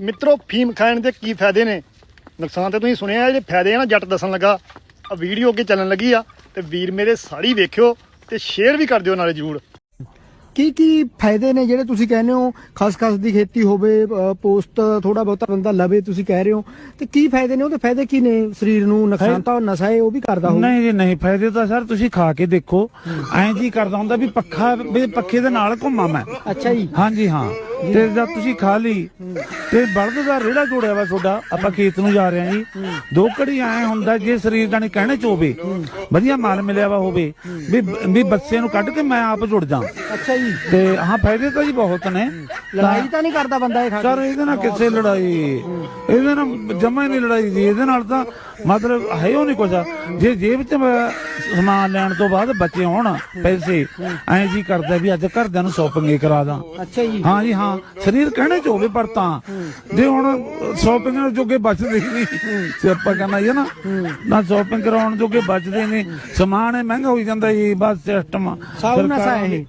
ਮਿੱਤਰੋ ਫੀਮ ਖਾਣ ਦੇ ਕੀ ਫਾਇਦੇ ਨੇ? ਨੁਕਸਾਨ ਤੇ ਤੁਸੀਂ ਸੁਣਿਆ ਜਿਹੜੇ ਫਾਇਦੇ ਆ ਨਾ ਜੱਟ ਦੱਸਣ ਲੱਗਾ। ਆ ਵੀਡੀਓ ਅੱਗੇ ਚੱਲਣ ਲੱਗੀ ਆ ਤੇ ਵੀਰ ਮੇਰੇ ਸਾੜੀ ਵੇਖਿਓ ਤੇ ਸ਼ੇਅਰ ਵੀ ਕਰ ਦਿਓ ਨਾਲੇ ਜਰੂਰ। ਕੀ ਕੀ ਫਾਇਦੇ ਨੇ ਜਿਹੜੇ ਤੁਸੀਂ ਕਹਿੰਦੇ ਹੋ? ਖਸਖਸ ਦੀ ਖੇਤੀ ਹੋਵੇ ਅ, ਪੋਸਤ ਥੋੜਾ ਬਹੁਤਾ ਬੰਦਾ ਲਵੇ ਤੁਸੀਂ ਕਹਿ ਰਹੇ ਹੋ। ਤੇ ਕੀ ਫਾਇਦੇ ਨੇ? ਉਹਦੇ ਫਾਇਦੇ ਕੀ ਨੇ ਸਰੀਰ ਨੂੰ? ਨੁਕਸਾਨ ਤਾਂ ਨਸ਼ਾ ਹੈ ਉਹ ਵੀ ਕਰਦਾ ਹੋਊ। ਨਹੀਂ ਜੀ ਨਹੀਂ ਫਾਇਦੇ ਤਾਂ ਸਰ ਤੁਸੀਂ ਖਾ ਕੇ ਦੇਖੋ। ਐਂ ਜੀ ਕਰਦਾ ਹੁੰਦਾ ਵੀ ਪੱਖਾ ਵੀ ਪੱਖੇ ਦੇ ਨਾਲ ਘੁੰਮਾਂ ਮੈਂ। ਅੱਛਾ ਜੀ। ਹਾਂਜੀ ਹਾਂ। ਤੇ ਜਦ ਤੁਸੀਂ ਖਾ ਲਈ ਤੇ ਬਲਦ ਦਾ ਰੇੜਾ ਜੋੜਿਆ ਵਾ ਤੁਹਾਡਾ ਆਪਾਂ ਖੇਤ ਨੂੰ ਜਾ ਰਹੇ ਹਾਂ ਜੀ। ਦੋ ਘੜੀ ਐ ਹੁੰਦਾ ਜੇ ਸਰੀਰ ਦਾ ਨਹੀਂ ਕਹਿਣੇ ਚ ਹੋਵੇ ਵਧੀਆ ਮਾਲ ਮਿਲਿਆ ਵਾ ਹੋਵੇ ਵੀ ਵੀ ਬੱਚੇ ਨੂੰ ਕੱਢ ਕੇ ਮੈਂ ਆਪ ਜੁੜ ਜਾ। ਅੱਛਾ ਜੀ। ਤੇ ਹਾਂ ਫਾਇਦੇ ਤਾਂ ਜੀ ਬਹੁਤ ਨੇ। ਲੜਾਈ ਤਾਂ ਨਹੀਂ ਕਰਦਾ ਬੰਦਾ ਇਹ ਖਾ ਸਰ ਇਹਦੇ ਨਾਲ ਕਿਸੇ ਲੜਾਈ ਇਹਦੇ ਨਾਲ ਜਮਾ ਹੀ ਨਹੀਂ ਲੜਾਈ ਦੀ ਇਹਦੇ ਨਾਲ ਤਾਂ ਮਤਲਬ ਹੈ ਉਹ ਨਹੀਂ ਕੁਝ ਜੇ ਜੇਬ 'ਚ ਸਮਾਨ ਲੈਣ ਤੋਂ ਬਾਅਦ ਬਚੇ ਹੋਣ ਪੈਸੇ ਐਂ ਜੀ ਕਰਦਾ ਵੀ ਅੱਜ ਘਰਦਿਆਂ ਨੂੰ ਸ਼ਾਪਿੰਗ ਕਰਾ ਦਾਂ। ਅੱਛਾ ਜੀ। ਹਾਂ ਜੀ ਹਾਂ ਸਰੀਰ ਕਹਿਣੇ ਚ ਹੋਵੇ ਪਰ ਤਾਂ ਜੇ ਹੁਣ ਸ਼ਾਪਿੰਗ ਜੋਗੇ ਬਚਦੇ ਨਹੀਂ ਤੇ ਆਪਾਂ ਕਹਿੰਦਾ ਹੀ ਆ ਨਾ ਨਾ ਸ਼ਾਪਿੰਗ ਕਰਾਉਣ ਜੋਗੇ ਬਚਦੇ ਨੇ ਸਮਾਨ ਇਹ ਮਹਿੰਗਾ ਹੋਈ ਜਾਂਦਾ ਜੀ ਬਸ ਸਿਸਟਮ ਸਭ ਨਸ਼ਾ ਇਹ।